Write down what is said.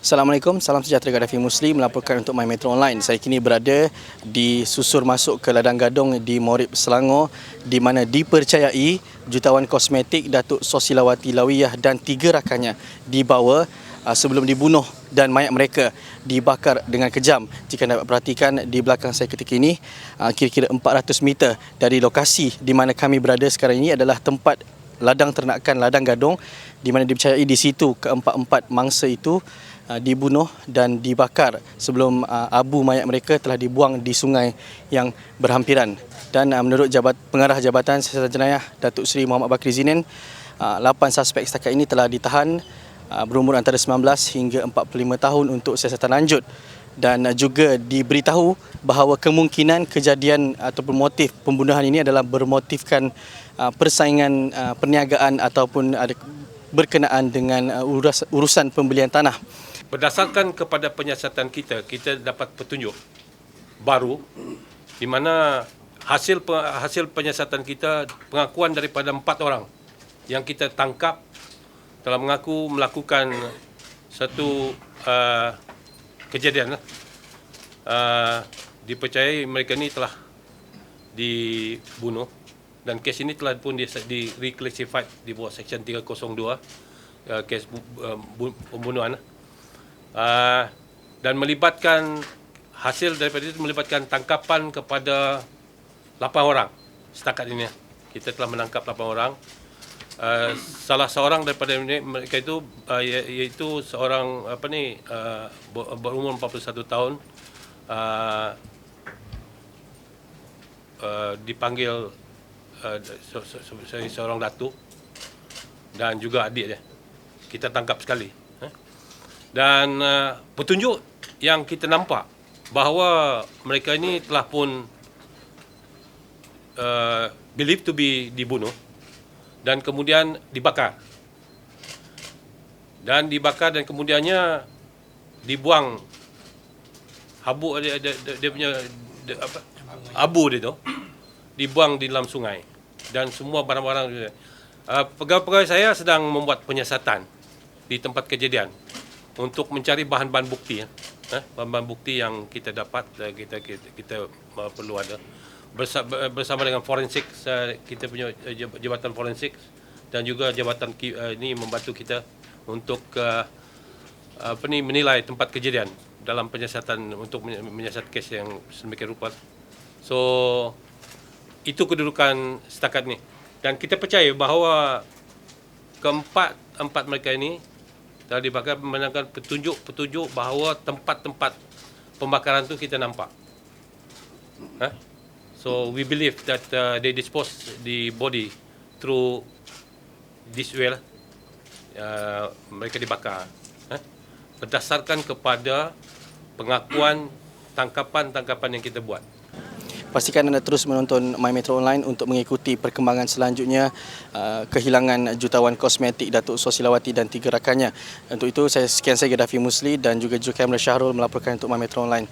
Assalamualaikum, salam sejahtera Gaddafi Muslim melaporkan untuk My Metro Online. Saya kini berada di susur masuk ke ladang gadong di Morib Selangor di mana dipercayai jutawan kosmetik Datuk Sosilawati Lawiyah dan tiga rakannya dibawa uh, sebelum dibunuh dan mayat mereka dibakar dengan kejam. Jika dapat perhatikan di belakang saya ketika ini, uh, kira-kira 400 meter dari lokasi di mana kami berada sekarang ini adalah tempat ladang ternakan ladang gadong di mana dipercayai di situ keempat-empat mangsa itu dibunuh dan dibakar sebelum uh, abu mayat mereka telah dibuang di sungai yang berhampiran. Dan uh, menurut jabat pengarah Jabatan Siasatan Jenayah Datuk Seri Muhammad Bakri Zinin, uh, 8 suspek setakat ini telah ditahan uh, berumur antara 19 hingga 45 tahun untuk siasatan lanjut dan uh, juga diberitahu bahawa kemungkinan kejadian ataupun motif pembunuhan ini adalah bermotifkan uh, persaingan uh, perniagaan ataupun berkenaan dengan uh, urus, urusan pembelian tanah. Berdasarkan kepada penyiasatan kita, kita dapat petunjuk baru di mana hasil hasil penyiasatan kita pengakuan daripada empat orang yang kita tangkap telah mengaku melakukan satu uh, kejadian uh, dipercayai mereka ini telah dibunuh dan kes ini telah pun di, di reclassified di bawah section 302 uh, kes uh, bu, pembunuhan uh, dan melibatkan hasil daripada itu melibatkan tangkapan kepada 8 orang setakat ini. Kita telah menangkap 8 orang. Uh, salah seorang daripada mereka itu uh, iaitu seorang apa ni uh, berumur 41 tahun. Uh, uh, dipanggil uh, se- se- se- seorang datuk dan juga adik dia. Kita tangkap sekali. eh. Dan uh, petunjuk yang kita nampak bahawa mereka ini telah pun uh, believed to be dibunuh dan kemudian dibakar. Dan dibakar dan kemudiannya dibuang. Habuk dia, dia, dia, dia punya dia, apa? Abu dia tu dibuang di dalam sungai. Dan semua barang-barang uh, pegawai-pegawai saya sedang membuat penyiasatan di tempat kejadian untuk mencari bahan-bahan bukti ya. Eh, bahan-bahan bukti yang kita dapat uh, kita kita, kita uh, perlu ada bersama, bersama dengan forensik uh, kita punya jab- jabatan forensik dan juga jabatan ini membantu kita untuk apa ni menilai tempat kejadian dalam penyiasatan untuk menyi- menyiasat kes yang sedemikian rupa. So itu kedudukan setakat ni dan kita percaya bahawa keempat empat mereka ini telah dibakar menangkan petunjuk-petunjuk bahawa tempat-tempat pembakaran tu kita nampak. Huh? So we believe that uh, they dispose the body through this way lah. Uh, mereka dibakar. Huh? Berdasarkan kepada pengakuan tangkapan-tangkapan yang kita buat. Pastikan anda terus menonton My Metro Online untuk mengikuti perkembangan selanjutnya uh, kehilangan jutawan kosmetik Datuk Sosilawati dan tiga rakannya. Untuk itu saya sekian saya Gaddafi Musli dan juga juru kamera Syahrul melaporkan untuk My Metro Online.